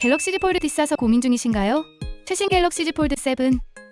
갤럭시 Z 폴드 비싸서 고민 중이신가요? 최신 갤럭시 Z 폴드 7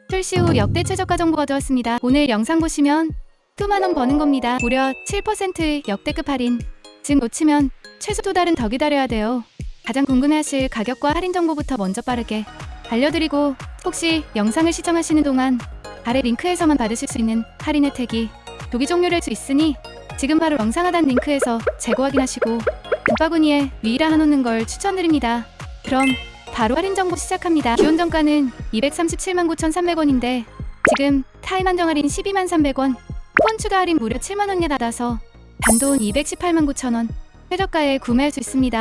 출시 후 역대 최저가 정보가 들어왔습니다. 오늘 영상 보시면 2만원 버는 겁니다. 무려 7%의 역대급 할인. 즉 놓치면 최소 두 달은 더 기다려야 돼요. 가장 궁금해하실 가격과 할인 정보부터 먼저 빠르게 알려드리고 혹시 영상을 시청하시는 동안 아래 링크에서만 받으실 수 있는 할인 혜택이 조기 종료를 할수 있으니 지금 바로 영상 하단 링크에서 재고 확인하시고 붙바구니에 미이라 해놓는 걸 추천드립니다. 그럼 바로 할인 정보 시작합니다. 기본 정가는 237만 9,300원인데 지금 타임 한정 할인 12만 300원, 폰 추가 할인 무려 7만 원에 받아서 단돈 218만 9천 원 최저가에 구매할 수 있습니다.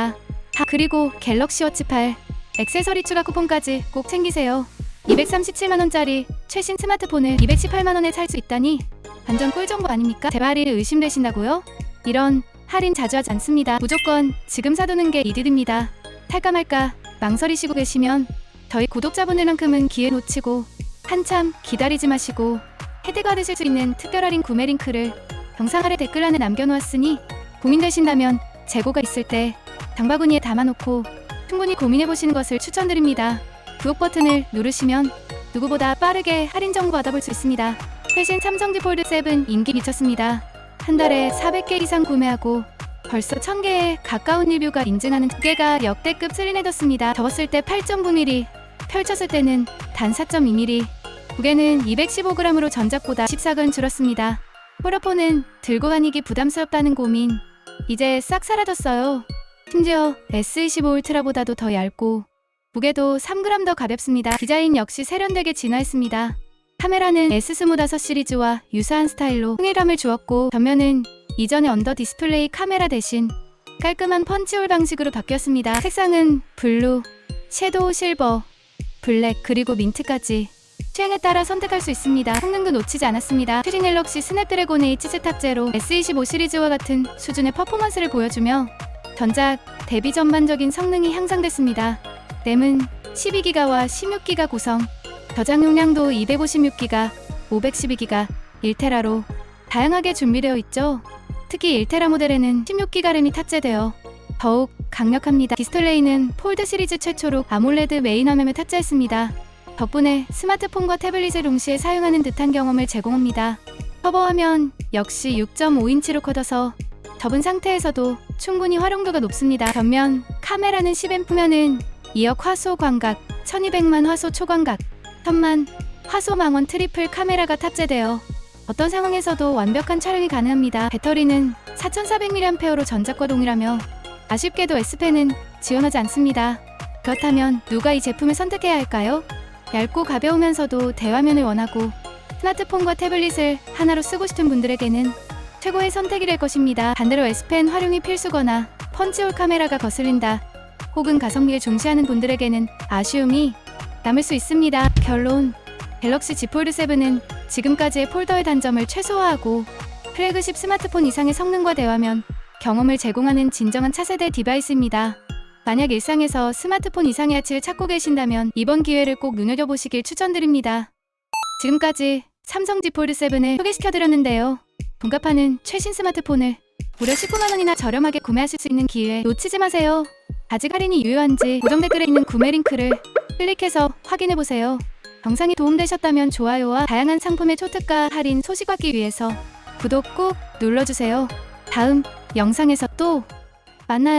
아, 그리고 갤럭시 워치 8 액세서리 추가 쿠폰까지 꼭 챙기세요. 237만 원짜리 최신 스마트폰을 218만 원에 살 수 있다니 완전 꿀 정보 아닙니까? 재발이 의심되신다고요? 이런 할인 자주 하지 않습니다. 무조건 지금 사두는 게 이득입니다. 탈까 말까 망설이시고 계시면 저희 구독자분들만큼은 기회 놓치고 한참 기다리지 마시고 혜택 받으실 수 있는 특별 할인 구매 링크를 영상 아래 댓글란에 남겨놓았으니 고민되신다면 재고가 있을 때 장바구니에 담아놓고 충분히 고민해보시는 것을 추천드립니다. 구독 버튼을 누르시면 누구보다 빠르게 할인 정보 받아볼 수 있습니다. 최신 삼성 Z 폴드 7 인기 미쳤습니다. 한 달에 400개 이상 구매하고 벌써 1000개에 가까운 리뷰가 인증하는 두께가 역대급 슬린해졌습니다. 접었을 때 8.9mm, 펼쳤을 때는 단 4.2mm. 무게는 215g으로 전작보다 14근 줄었습니다. 폴더폰은 들고 다니기 부담스럽다는 고민 이제 싹 사라졌어요. 심지어 S25 울트라보다도 더 얇고 무게도 3g 더 가볍습니다. 디자인 역시 세련되게 진화했습니다. 카메라는 S25 시리즈와 유사한 스타일로 통일감을 주었고 전면은 이전의 언더 디스플레이 카메라 대신 깔끔한 펀치홀 방식으로 바뀌었습니다. 색상은 블루, 섀도우 실버, 블랙 그리고 민트까지 취향에 따라 선택할 수 있습니다. 성능도 놓치지 않았습니다. 최신 갤럭시 스냅드래곤 A 치즈 탑재로 S25 시리즈와 같은 수준의 퍼포먼스를 보여주며 전작 대비 전반적인 성능이 향상됐습니다. 램은 12기가와 16기가 구성, 저장 용량도 256기가, 512기가, 1테라로 다양하게 준비되어 있죠. 특히 1테라 모델에는 16기가 램이 탑재되어 더욱 강력합니다. 디스플레이는 폴드 시리즈 최초로 아몰레드 메인 화면을 탑재했습니다. 덕분에 스마트폰과 태블릿을 동시에 사용하는 듯한 경험을 제공합니다. 커버 화면 역시 6.5인치로 커져서 접은 상태에서도 충분히 활용도가 높습니다. 전면 카메라는 10M면은 2억 화소 광각, 1200만 화소 초광각, 1000만 화소 망원 트리플 카메라가 탑재되어 어떤 상황에서도 완벽한 촬영이 가능합니다. 배터리는 4400mAh로 전작과 동일하며 아쉽게도 S펜은 지원하지 않습니다. 그렇다면 누가 이 제품을 선택해야 할까요? 얇고 가벼우면서도 대화면을 원하고 스마트폰과 태블릿을 하나로 쓰고 싶은 분들에게는 최고의 선택이 될 것입니다. 반대로 S펜 활용이 필수거나 펀치홀 카메라가 거슬린다. 혹은 가성비를 중시하는 분들에게는 아쉬움이 남을 수 있습니다. 결론 갤럭시 Z 폴드 7은 지금까지의 폴더의 단점을 최소화하고 플래그십 스마트폰 이상의 성능과 대화면 경험을 제공하는 진정한 차세대 디바이스입니다. 만약 일상에서 스마트폰 이상의 가치를 찾고 계신다면 이번 기회를 꼭 눈여겨보시길 추천드립니다. 지금까지 삼성 Z 폴드 7을 소개시켜드렸는데요. 본가파는 최신 스마트폰을 무려 19만원이나 저렴하게 구매하실 수 있는 기회 놓치지 마세요. 아직 할인이 유효한지 고정 댓글에 있는 구매 링크를 클릭해서 확인해보세요. 영상이 도움되셨다면 좋아요와 다양한 상품의 초특가 할인 소식 받기 위해서 구독 꼭 눌러주세요. 다음 영상에서 또 만나요.